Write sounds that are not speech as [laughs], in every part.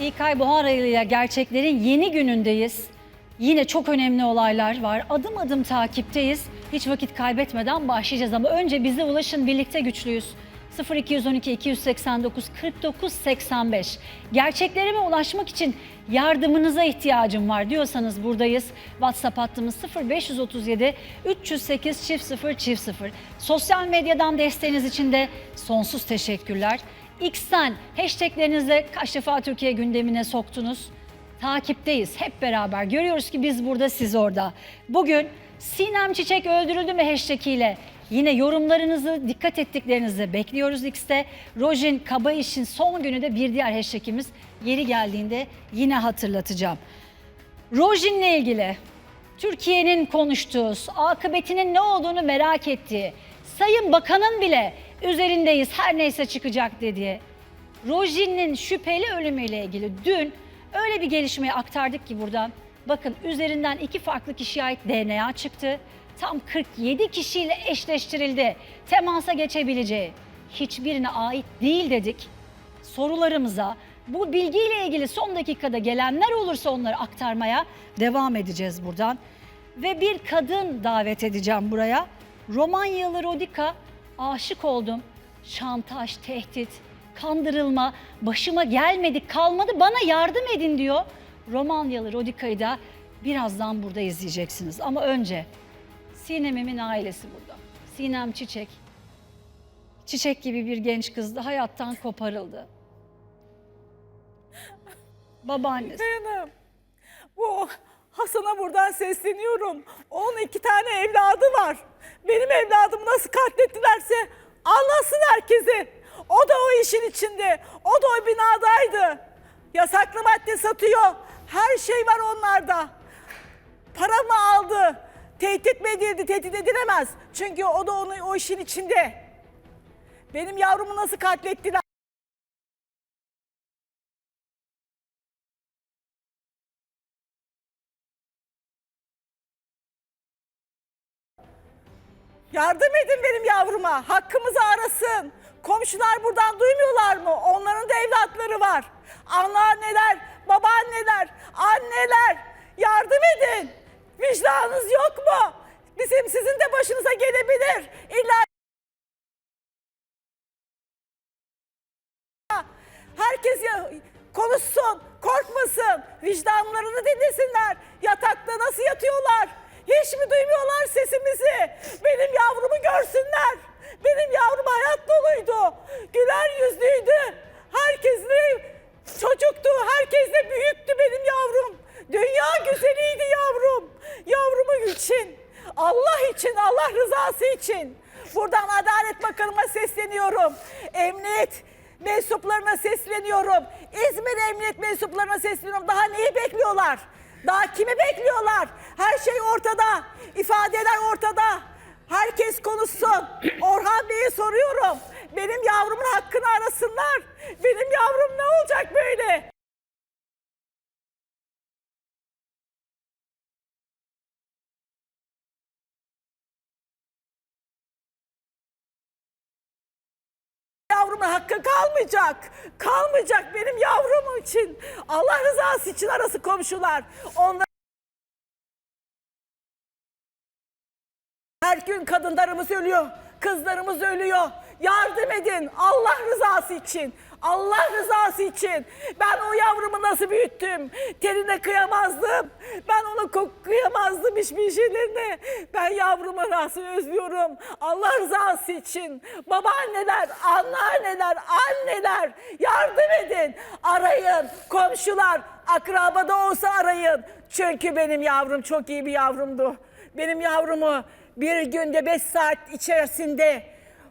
İlkay Buhar ile gerçeklerin yeni günündeyiz. Yine çok önemli olaylar var. Adım adım takipteyiz. Hiç vakit kaybetmeden başlayacağız ama önce bize ulaşın birlikte güçlüyüz. 0212 289 49 85. Gerçeklerime ulaşmak için yardımınıza ihtiyacım var diyorsanız buradayız. WhatsApp hattımız 0537 308 çift 0 çift 0. Sosyal medyadan desteğiniz için de sonsuz teşekkürler. X'ten hashtaglerinizle kaç defa Türkiye gündemine soktunuz? Takipteyiz hep beraber. Görüyoruz ki biz burada siz orada. Bugün Sinem Çiçek öldürüldü mü hashtag ile yine yorumlarınızı dikkat ettiklerinizi bekliyoruz X'te. Rojin Kaba İş'in son günü de bir diğer hashtagimiz yeri geldiğinde yine hatırlatacağım. Rojin'le ilgili Türkiye'nin konuştuğu, akıbetinin ne olduğunu merak ettiği, Sayın Bakan'ın bile üzerindeyiz her neyse çıkacak dediği Rojin'in şüpheli ölümüyle ilgili dün öyle bir gelişmeyi aktardık ki buradan. Bakın üzerinden iki farklı kişiye ait DNA çıktı. Tam 47 kişiyle eşleştirildi. Temasa geçebileceği hiçbirine ait değil dedik sorularımıza bu bilgiyle ilgili son dakikada gelenler olursa onları aktarmaya devam edeceğiz buradan. Ve bir kadın davet edeceğim buraya. Romanyalı Rodika aşık oldum. Şantaj, tehdit, kandırılma, başıma gelmedi, kalmadı bana yardım edin diyor. Romanyalı Rodika'yı da birazdan burada izleyeceksiniz. Ama önce Sinem'imin ailesi burada. Sinem Çiçek Çiçek gibi bir genç kızdı hayattan koparıldı. Babaannesi. Hanım, bu Hasan'a buradan sesleniyorum. Onun iki tane evladı var. Benim evladımı nasıl katlettilerse anlasın herkese. O da o işin içinde. O da o binadaydı. Yasaklı madde satıyor. Her şey var onlarda. Para mı aldı? Tehdit mi edildi? Tehdit edilemez. Çünkü o da onu, o işin içinde. Benim yavrumu nasıl katlettiler? Yardım edin benim yavruma. Hakkımızı arasın. Komşular buradan duymuyorlar mı? Onların da evlatları var. Anneanneler, babaanneler, anneler yardım edin. Vicdanınız yok mu? Bizim sizin de başınıza gelebilir. İlla Herkes konuşsun, korkmasın, vicdanlarını dinlesinler. Yatakta nasıl yatıyorlar? Hiç mi duymuyorlar sesimizi? Benim yavrumu görsünler. Benim yavrum hayat doluydu. Güler yüzlüydü. Herkesle çocuktu, herkesle büyüktü benim yavrum. Dünya güzeliydi yavrum. Yavrumu için, Allah için, Allah rızası için. Buradan Adalet Bakanıma sesleniyorum. Emniyet mensuplarına sesleniyorum. İzmir Emniyet mensuplarına sesleniyorum. Daha neyi bekliyorlar? Daha kimi bekliyorlar? Her şey ortada. İfadeler ortada. Herkes konuşsun. Orhan Bey'e soruyorum. Benim yavrumun hakkını arasınlar. Benim yavrum ne olacak böyle? Yavrumun hakkı kalmayacak. Kalmayacak benim yavrum için. Allah rızası için arası komşular. Onlar gün kadınlarımız ölüyor. Kızlarımız ölüyor. Yardım edin Allah rızası için. Allah rızası için. Ben o yavrumu nasıl büyüttüm? Tenine kıyamazdım. Ben onu ko- kıyamazdım hiçbir şeylerine. Ben yavrumu nasıl özlüyorum. Allah rızası için. Babaanneler, anneanneler, anneler yardım edin. Arayın. Komşular, akrabada olsa arayın. Çünkü benim yavrum çok iyi bir yavrumdu. Benim yavrumu bir günde 5 saat içerisinde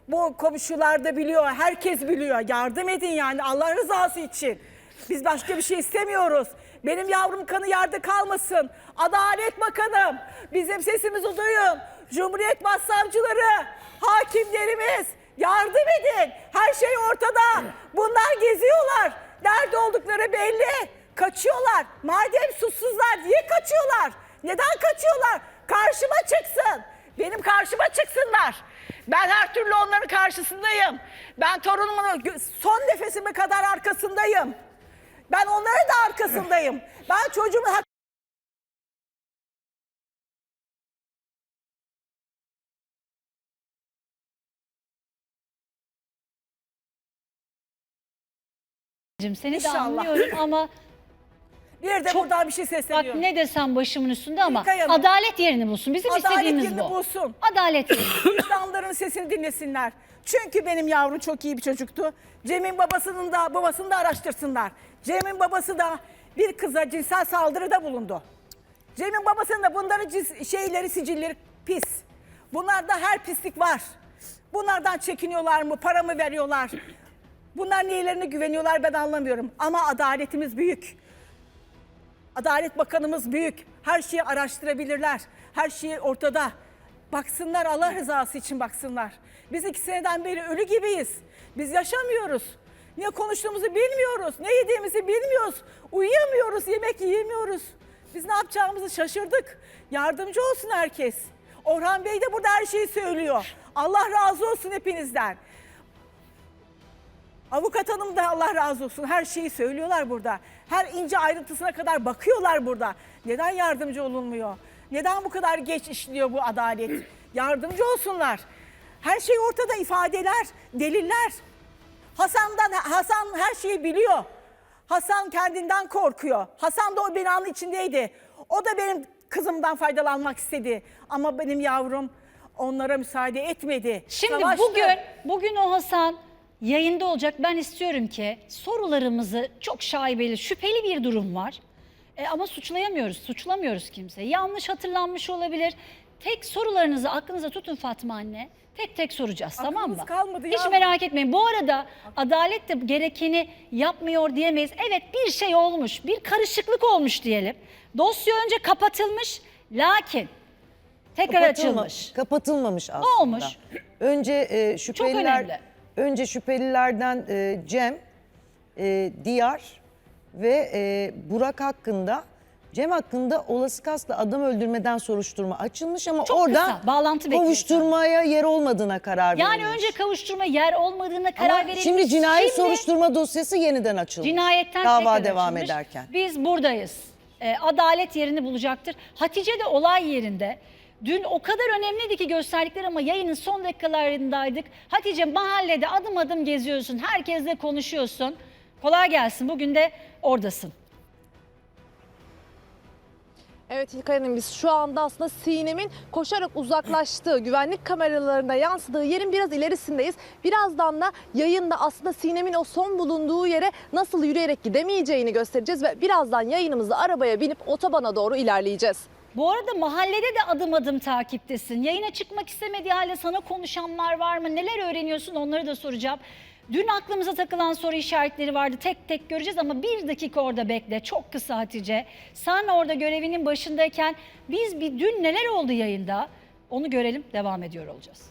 bu komşular da biliyor, herkes biliyor. Yardım edin yani Allah rızası için. Biz başka bir şey istemiyoruz. Benim yavrum kanı yerde kalmasın. Adalet Bakanım, bizim sesimizi duyun. Cumhuriyet Başsavcıları, hakimlerimiz yardım edin. Her şey ortada. Bunlar geziyorlar. Nerede oldukları belli. Kaçıyorlar. Madem suçsuzlar niye kaçıyorlar? Neden kaçıyorlar? Karşıma çıksın. Benim karşıma çıksınlar. Ben her türlü onların karşısındayım. Ben torunumun son nefesime kadar arkasındayım. Ben onların da arkasındayım. [laughs] Ben çocuğumun hak Seni de İnşallah. anlıyorum ama [laughs] bir de Çok- buradan bir şey bak sesleniyorum. ne desem başımın üstünde ama İlkay Hanım. adalet yerini bulsun. Bizim Adalet istediğimiz yerini bu. bulsun. Adalet yerini. [clears throat] İslamların sesini dinlesinler. Çünkü benim yavrum çok iyi bir çocuktu. Cem'in babasının da babasını da araştırsınlar. Cem'in babası da bir kıza cinsel saldırıda bulundu. Cem'in babasının da bunların cins- şeyleri sicilleri pis. Bunlarda her pislik var. Bunlardan çekiniyorlar mı? Para mı veriyorlar? Bunlar neyilerine güveniyorlar ben anlamıyorum. Ama adaletimiz büyük. Adalet Bakanımız büyük. Her şeyi araştırabilirler. Her şey ortada. Baksınlar Allah rızası için baksınlar. Biz iki seneden beri ölü gibiyiz. Biz yaşamıyoruz. Ne konuştuğumuzu bilmiyoruz. Ne yediğimizi bilmiyoruz. Uyuyamıyoruz, yemek yiyemiyoruz. Biz ne yapacağımızı şaşırdık. Yardımcı olsun herkes. Orhan Bey de burada her şeyi söylüyor. Allah razı olsun hepinizden. Avukat hanım da Allah razı olsun her şeyi söylüyorlar burada. Her ince ayrıntısına kadar bakıyorlar burada. Neden yardımcı olunmuyor? Neden bu kadar geç işliyor bu adalet? Yardımcı olsunlar. Her şey ortada ifadeler, deliller. Hasan'dan Hasan her şeyi biliyor. Hasan kendinden korkuyor. Hasan da o binanın içindeydi. O da benim kızımdan faydalanmak istedi. Ama benim yavrum onlara müsaade etmedi. Şimdi Savaştı. bugün bugün o Hasan yayında olacak. Ben istiyorum ki sorularımızı çok şaibeli, şüpheli bir durum var. E, ama suçlayamıyoruz, suçlamıyoruz kimseyi. Yanlış hatırlanmış olabilir. Tek sorularınızı aklınıza tutun Fatma anne. Tek tek soracağız tamam Aklımız mı? kalmadı Hiç ya. merak etmeyin. Bu arada adalet de gerekeni yapmıyor diyemeyiz. Evet bir şey olmuş, bir karışıklık olmuş diyelim. Dosya önce kapatılmış lakin tekrar Kapatılma- açılmış. Kapatılmamış aslında. olmuş? Önce e, şüpheliler önemli. Önce şüphelilerden e, Cem, e, Diyar ve e, Burak hakkında Cem hakkında olası kasla adam öldürmeden soruşturma açılmış ama Çok orada kısa, bağlantı bekliyor kovuşturmaya yer olmadığına karar Yani verilmiş. önce kavuşturma yer olmadığına karar ama verilmiş. şimdi cinayet Şimdi soruşturma dosyası yeniden açılmış. cinayetten Dava tekrar devam açılmış. ederken. Biz buradayız. Ee, adalet yerini bulacaktır. Hatice de olay yerinde. Dün o kadar önemliydi ki gösterdikleri ama yayının son dakikalarındaydık. Hatice mahallede adım adım geziyorsun. Herkesle konuşuyorsun. Kolay gelsin. Bugün de oradasın. Evet İlkay Hanım biz şu anda aslında Sinem'in koşarak uzaklaştığı, güvenlik kameralarında yansıdığı yerin biraz ilerisindeyiz. Birazdan da yayında aslında Sinem'in o son bulunduğu yere nasıl yürüyerek gidemeyeceğini göstereceğiz ve birazdan yayınımızda arabaya binip otobana doğru ilerleyeceğiz. Bu arada mahallede de adım adım takiptesin. Yayına çıkmak istemediği halde sana konuşanlar var mı? Neler öğreniyorsun onları da soracağım. Dün aklımıza takılan soru işaretleri vardı. Tek tek göreceğiz ama bir dakika orada bekle. Çok kısa Hatice. Sen orada görevinin başındayken biz bir dün neler oldu yayında? Onu görelim devam ediyor olacağız.